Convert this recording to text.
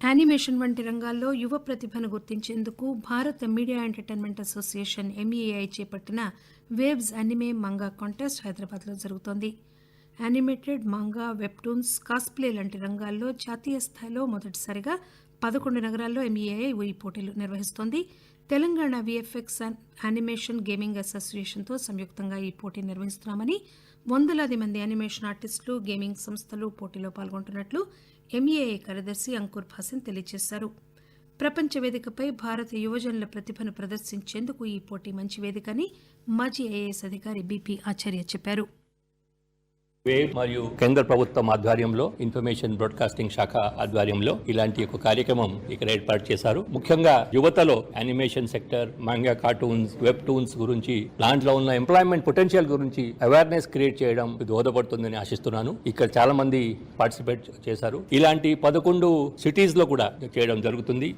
Animation వంటి రంగాల్లో యువ ప్రతిభను గుర్తించేందుకు భారత మీడియా ఎంటర్టైన్మెంట్ అసోసియేషన్ ఎంఈఏఐ చేపట్టిన వేవ్స్ అనిమే మంగా కాంటెస్ట్ హైదరాబాద్లో జరుగుతోంది. యానిమేటెడ్ మాంగా వెబ్టూన్స్ కాస్ప్లే లాంటి రంగాల్లో జాతీయ స్థాయిలో మొదటిసారిగా పదకొండు నగరాల్లో ఎంఈఏఐ ఈ పోటీలు నిర్వహిస్తోంది. తెలంగాణ విఎఫ్ఎక్స్ యానిమేషన్ గేమింగ్ అసోసియేషన్తో సంయుక్తంగా ఈ పోటీ నిర్వహిస్తున్నామని వందలాది మంది యానిమేషన్ ఆర్టిస్టులు గేమింగ్ సంస్థలు పోటీలో పాల్గొంటున్నట్లు ఎంఈఏఐ కార్యదర్శి అంకుర్ భాసిన్ తెలియజేశారు. ప్రపంచ వేదికపై భారత యువజనుల ప్రతిభను ప్రదర్శించేందుకు ఈ పోటీ మంచి వేదికని మాజీ ఐఏఎస్ అధికారి బీపీ ఆచార్య చెప్పారు. వేవ్ మరియు కేంద్ర ప్రభుత్వం ఆధ్వర్యంలో ఇన్ఫర్మేషన్ బ్రాడ్కాస్టింగ్ శాఖ ఆధ్వర్యంలో ఇలాంటి ఒక కార్యక్రమం ఇక్కడ ఏర్పాటు చేశారు. ముఖ్యంగా యువతలో animation sector manga cartoons webtoons గురించి దాంట్లో ఉన్న ఎంప్లాయ్మెంట్ పొటెన్షియల్ గురించి అవేర్నెస్ క్రియేట్ చేయడం ఇది దోహదపడుతుందని ఆశిస్తున్నాను. ఇక్కడ చాలా మంది పార్టిసిపేట్ చేశారు. ఇలాంటి పదకొండు సిటీస్లో కూడా చేయడం జరుగుతుంది.